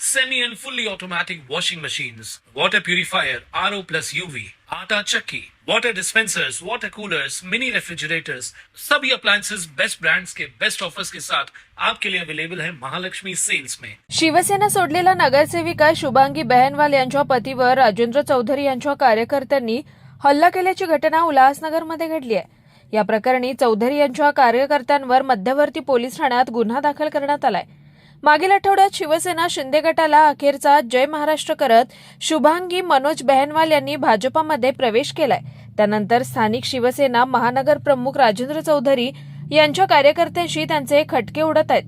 semi and fully automatic washing machines, water purifier, RO plus UV, आटा चक्की, water dispensers, water coolers, mini refrigerators, सभी appliances best brands के best offers के साथ आपके लिए अवेलेबल है महालक्ष्मी सेल्स में शिवसेना सोडलेला नगरसेविका शुभांगी बहनवाल यांच्या पतीवर राजेंद्र चौधरी यांच्या कार्यकर्त्यांनी हल्ला केल्याची घटना उल्हासनगरमध्ये घडली आहे. या प्रकरणी चौधरी यांच्या कार्यकर्त्यांवर मध्यवर्ती पोलीस ठाण्यात गुन्हा दाखल करण्यात आलाय. मागील आठवड्यात शिवसेना शिंदे गटाला अखेरचा जय महाराष्ट्र करत शुभांगी मनोज बेहनवाल यांनी भाजपामध्ये प्रवेश केलाय. त्यानंतर स्थानिक शिवसेना महानगर प्रमुख राजेंद्र चौधरी यांच्या कार्यकर्त्यांशी त्यांचे खटके उडत आहेत.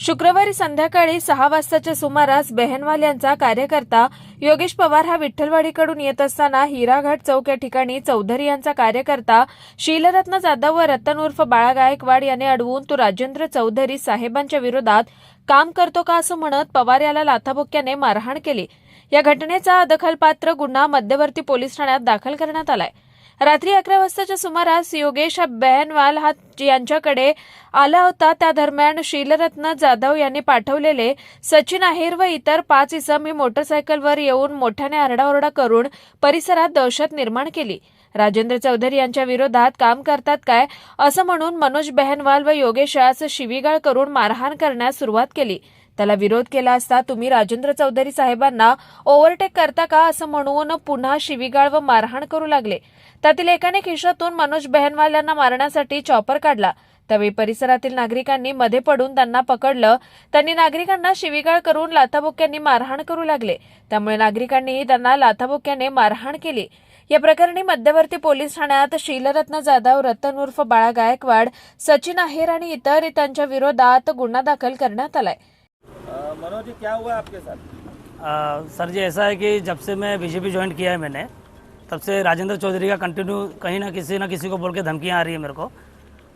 शुक्रवारी संध्याकाळी सहा वाजताच्या सुमारास बेहनवाल यांचा कार्यकर्ता योगेश पवार हा विठ्ठलवाडीकडून येत असताना हिराघाट चौक या ठिकाणी चौधरी यांचा कार्यकर्ता शीलरत्न जाधव व रतन उर्फ बाळा गायकवाड याने अडवून तो राजेंद्र चौधरी साहेबांच्या विरोधात काम करतो का असं म्हणत पवार याला लाथाबुक्क्याने मारहाण केली. या घटनेचा दखलपात्र गुन्हा मध्यवर्ती पोलीस ठाण्यात दाखल करण्यात आलाय. रात्री अकरा वाजताच्या सुमारास योगेश बेहनवाल हा यांच्याकडे आला होता. त्या दरम्यान शीलरत्न जाधव यांनी पाठवलेले सचिन आहेर व इतर पाच इसम ही मोटरसायकलवर येऊन मोठ्याने आरडाओरडा करून परिसरात दहशत निर्माण केली. राजेंद्र चौधरी यांच्या विरोधात काम करतात काय असं म्हणून मनोज बेहनवाल व योगेशास शिवीगाळ करून मारहाण करण्यास सुरुवात केली. त्याला विरोध केला असता तुम्ही राजेंद्र चौधरी साहेबांना ओव्हरटेक करता का असं म्हणून पुन्हा शिवीगाळ व मारहाण करू लागले. त्यातील एकाने खिशातून मनोज बेहनवाल यांना मारण्यासाठी चॉपर काढला. त्यावेळी परिसरातील नागरिकांनी मध्ये पडून त्यांना पकडलं. त्यांनी नागरिकांना शिवीगाळ करून लाथाबुक्यांनी मारहाण करू लागले. त्यामुळे नागरिकांनीही त्यांना लाथाबुक्याने मारहाण केली. या प्रकरणी मध्यवर्ती पोलीस ठाण्यात शीलरत्न जाधव रतन उर्फ़ बाळा गायकवाड सचिन आहेर आणि इतर त्यांच्या विरोधात गुन्हा दाखल करण्यात आलाय. मनोज जी क्या हुआ आपके साथ? आ, सर जी ऐसा है कि जब से मैं बीजेपी ज्वाइन किया है मैंने तब से राजेंद्र चौधरी का कंटिन्यू कहीं ना किसी ना किसी को बोल के धमकियाँ आ रही है मेरे को।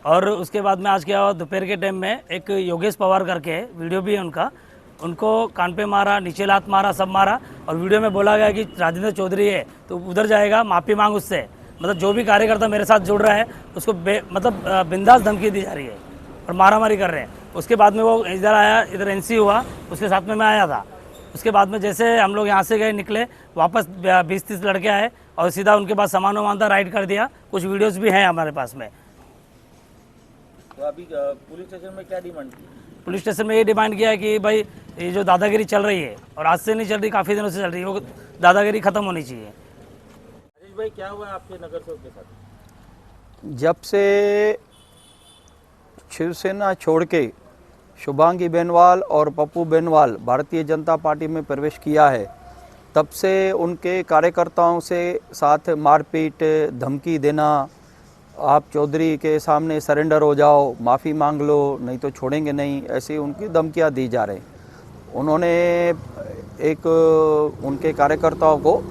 और उसके बाद में आज क्या हुआ दोपहर के टाइम में एक योगेश पवार करके वीडियो भी है उनका उनको कान पे मारा नीचे लात मारा सब मारा और वीडियो में बोला गया कि राजेंद्र चौधरी है तो उधर जाएगा माफ़ी मांग उससे। मतलब जो भी कार्यकर्ता मेरे साथ जुड़ रहा है उसको बे- मतलब बिंदास धमकी दी जा रही है और मारामारी कर रहे हैं। उसके बाद में वो इधर आया इधर एनसी हुआ उसके साथ में मैं आया था। उसके बाद में जैसे हम लोग यहाँ से गए निकले वापस बीस तीस लड़के आए और सीधा उनके पास सामान वामान था राइड कर दिया। कुछ वीडियोस भी हैं हमारे पास में। तो अभी पुलिस स्टेशन में क्या डिमांड की? पुलिस स्टेशन में ये डिमांड किया है कि भाई ये जो दादागिरी चल रही है और आज से नहीं चल रही काफ़ी दिनों से चल रही है वो दादागिरी ख़त्म होनी चाहिए। राजेश भाई क्या हुआ आपके नगर सेवक के साथ? जब से शिवसेना छोड़ के शुभांगी बेनवाल और पप्पू बेनवाल भारतीय जनता पार्टी में प्रवेश किया है तब से उनके कार्यकर्ताओं से साथ मारपीट धमकी देना आप चौधरी के सामने सरेंडर हो जाओ माफ़ी मांग लो नहीं तो छोड़ेंगे नहीं ऐसी उनकी धमकियाँ दी जा रही उन्होंने एक, उनके कार्यकर्ताओं को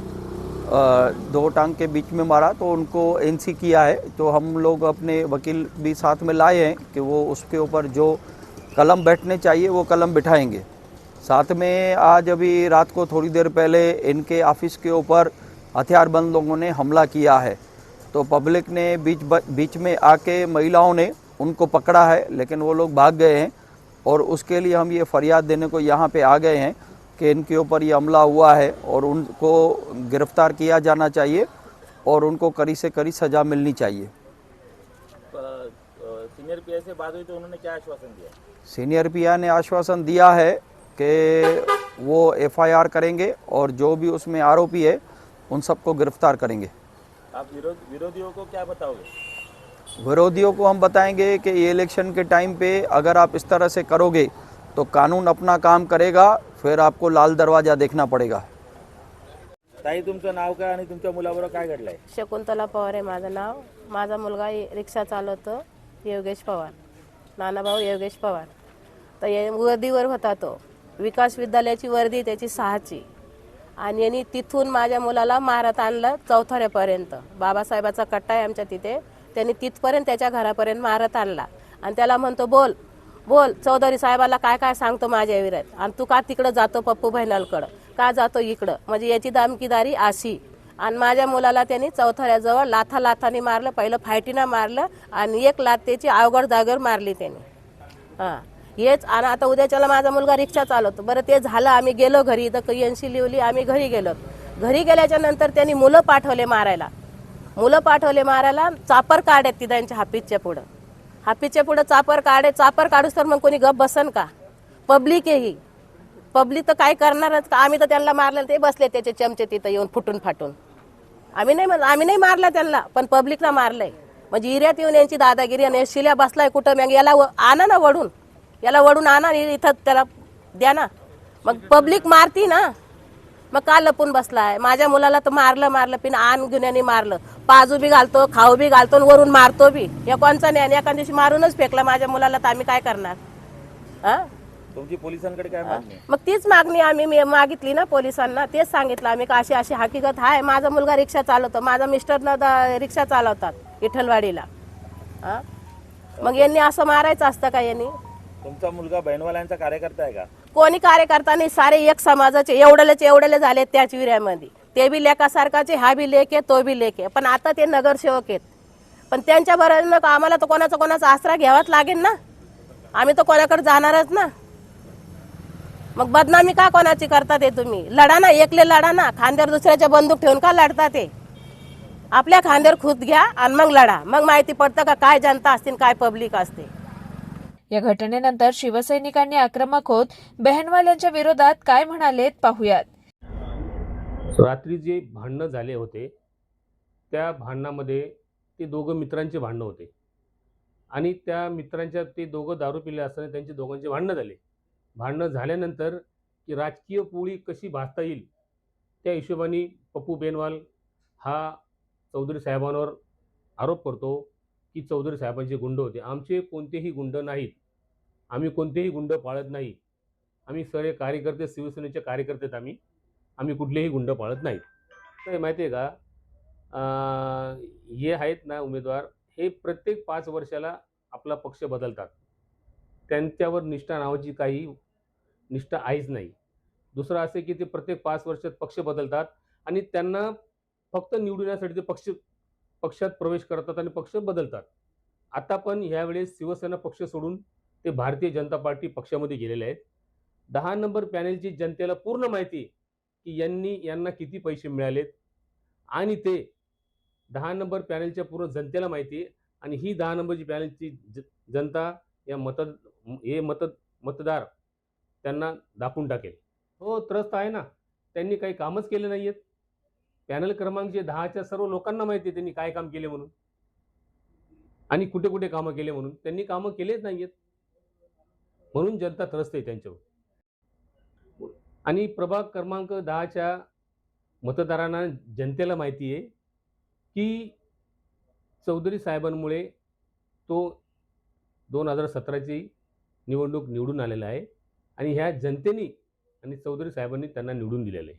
दो टांग के बीच में मारा तो उनको एनसी किया है। तो हम लोग अपने वकील भी साथ में लाए हैं कि वो उसके ऊपर जो कलम बैठने चाहिए, वो कलम बिठाएँगे। साथ में आज अभी रात को थोड़ी देर पहले इनके ऑफ़िस के ऊपर हथियारबंद लोगों ने हमला किया है। तो पब्लिक ने बीच बीच में आके महिलाओं ने उनको पकड़ा है, लेकिन वो लोग भाग गए हैं। और उसके लिए हम ये फरियाद देने को यहाँ पे आ गए हैं कि इनके ऊपर ये हमला हुआ है और उनको गिरफ़्तार किया जाना चाहिए और उनको कड़ी से कड़ी सज़ा मिलनी चाहिए। सीनियर पीआई से बात हुई तो उन्होंने क्या आश्वासन दिया? सीनियर पीआई ने आश्वासन दिया है कि वो एफआईआर करेंगे और जो भी उसमें आरोपी है उन सबको गिरफ़्तार करेंगे। आप विरोध विरोधियों को क्या बताओगे? विरोधियों को हम बताएंगे कि ये इलेक्शन के टाइम पे अगर आप इस तरह से करोगे तो कानून अपना काम करेगा फिर आपको लाल दरवाज़ा देखना पड़ेगा। ताई तुमचं नाव काय आणि तुमच्या मुलाबरोबर काय घडलंय? शकुंतला पवार आहे माझं नाव. माझा मुलगा रिक्षा चालवतो योगेश पवार. नानाभाऊ योगेश पवार. तर ये वर्दीवर होता तो. विकास विद्यालयाची वर्दी त्याची सहाची. आणि यांनी तिथून माझ्या मुलाला मारत आणलं चौथऱ्यापर्यंत. बाबासाहेबाचा कट्टा आहे आमच्या तिथे. त्यांनी तिथपर्यंत त्याच्या घरापर्यंत मारत आणला. आणि त्याला म्हणतो बोल बोल चौधरी साहेबाला काय काय सांगतो माझ्या विरात आणि तू का तिकडं जातो पप्पू बहिणालकडं? का जातो इकडं? म्हणजे याची दामकीदारी अशी. आणि माझ्या मुलाला त्यांनी चौथऱ्याजवळ लाथा लाथाने मारलं पहिलं फायटीनं मारलं आणि एक लाथ त्याची अवघड जागेवर मारली त्यांनी. हां. हेच आणि आता उद्याच्याला माझा मुलगा रिक्षा चालवतो. बरं ते झालं आम्ही गेलो घरी. तर एनशी लिवली आम्ही घरी गेलो. घरी गेल्याच्यानंतर त्यांनी मुलं पाठवले मारायला. मुलं पाठवले मारायला चापर काढ आहेत त्यांच्या हापीसच्या पुढं. हापीच्या पुढं चापर काढे चापर काढूस तर मग कोणी गप बसन का? पब्लिक आहे ही. पब्लिक तर काय करणारच का? आम्ही तर त्यांना मारलं ते बसले त्याचे चमचे तिथं येऊन फुटून फाटून. आम्ही नाही आम्ही नाही मारलं त्यांना पण पब्लिकला मारलंय. म्हणजे इऱ्यात येऊन यांची दादागिरी आणि शिल्या बसलाय कुठं मग याला व- आणा ना वडून. याला वडून आणा इथं त्याला द्या ना. मग पब्लिक मारती ना. मग का लपून बसलाय? माझ्या मुलाला तर मारलं मारलं पिन आण गुन्ह्याने मारलं. पाजू बी घालतो खाऊ बी घालतो आणि वरून मारतो बी. या कोणचा नाही आणि एका दिवशी मारूनच फेकला माझ्या मुलाला तर आम्ही काय करणार? हा? तुमची पोलिसांकडे काय मागणी? मग तीच मागणी आम्ही मी मागितली ना पोलिसांना. तेच सांगितलं आम्ही का अशी अशी हकीकत? आहे माझा मुलगा रिक्षा चालवतो. माझा मिस्टर न रिक्षा चालवतात विठ्ठलवाडीला हा? मग यांनी असं मारायचं असतं का यांनी? तुमचा मुलगा बहिणवाल्यांचा कार्यकर्ता आहे का? कोणी कार्यकर्ता नाही सारे एक समाजाचे एवढेलेच एवढेले झाले त्याच विऱ्यामध्ये ते बी लेखासारखाचे हा बी लेख आहे तो बी लेख आहे. पण आता ते नगरसेवक आहेत. पण त्यांच्या बरोबर आम्हाला तर कोणाचा कोणाचा आसरा घ्यावाच लागेल ना? आम्ही तर कोणाकडे जाणारच ना? मग बदनामी का कोणाची करता ते तुम्ही? लढा ना एकले लढा ना. खांद्यावर दुसऱ्याच्या बंदूक ठेवून का लढता ते? आपल्या खांद्यावर खुद घ्या आणि मग लढा. मग माहिती पडतं का काय जनता असतील काय पब्लिक असते. या घटनेनंतर शिवसैनिकांनी आक्रमक होत बेहनवाल यांच्या विरोधात काय म्हणालेत पाहुयात. रात्री जे भांडणं झाले होते त्या भांडणामध्ये ते दोघं मित्रांचे भांडणं होते. आणि त्या मित्रांच्या ते दोघं दारू पिले असताना त्यांचे दोघांचे भांडणं झाले. भांडणं झाल्यानंतर की राजकीय पोळी कशी भाजता येईल त्या हिशोबाने पप्पू बेनवाल हा चौधरी साहेबांवर आरोप करतो. की चौधरी साहेबांचे गुंड होते. आमचे कोणतेही गुंड नाहीत. आम्ही कोणतेही गुंड पाळत नाही. आम्ही सगळे कार्यकर्ते शिवसेनेचे कार्यकर्ते आहेत आम्ही. आम्ही कुठलेही गुंड पाळत नाहीत. तर माहिती आहे का? हे आहेत ना उमेदवार. हे प्रत्येक पाच वर्षाला आपला पक्ष बदलतात. त्यांच्यावर निष्ठा नावाची काही निष्ठा आहेच नाही. दुसरं असं की ते प्रत्येक पाच वर्षात पक्ष बदलतात आणि त्यांना फक्त निवडण्यासाठी ते पक्ष पक्षात प्रवेश करतात आणि पक्ष बदलतात. आता पण ह्यावेळेस शिवसेना पक्ष सोडून ते भारतीय जनता पार्टी पक्षामध्ये गेलेले आहेत. दहा नंबर पॅनेलची जनतेला पूर्ण माहिती की यांनी यांना किती पैसे मिळालेत. आणि ते दहा नंबर पॅनलच्या पूर्ण जनतेला माहिती आणि ही दहा नंबरची पॅनलची ज जनता या मत हे मत मतदार त्यांना दाखवून टाकेल. हो त्रस्त आहे ना. त्यांनी काही कामच केले नाही आहेत पॅनल क्रमांक जे दहाच्या सर्व लोकांना माहिती आहे त्यांनी काय काम केले म्हणून. आणि कुठे कुठे कामं केले म्हणून. त्यांनी कामं केलेच नाही आहेत म्हणून जनता त्रस्त आहे त्यांच्यावर. आणि प्रभाग क्रमांक दहाच्या मतदारांना जनतेला माहिती आहे की चौधरी साहेबांमुळे तो दोन हजार सतराची निवडणूक निवडून आलेला आहे. आणि ह्या जनतेनी आणि चौधरी साहेबांनी त्यांना निवडून दिलेलं आहे.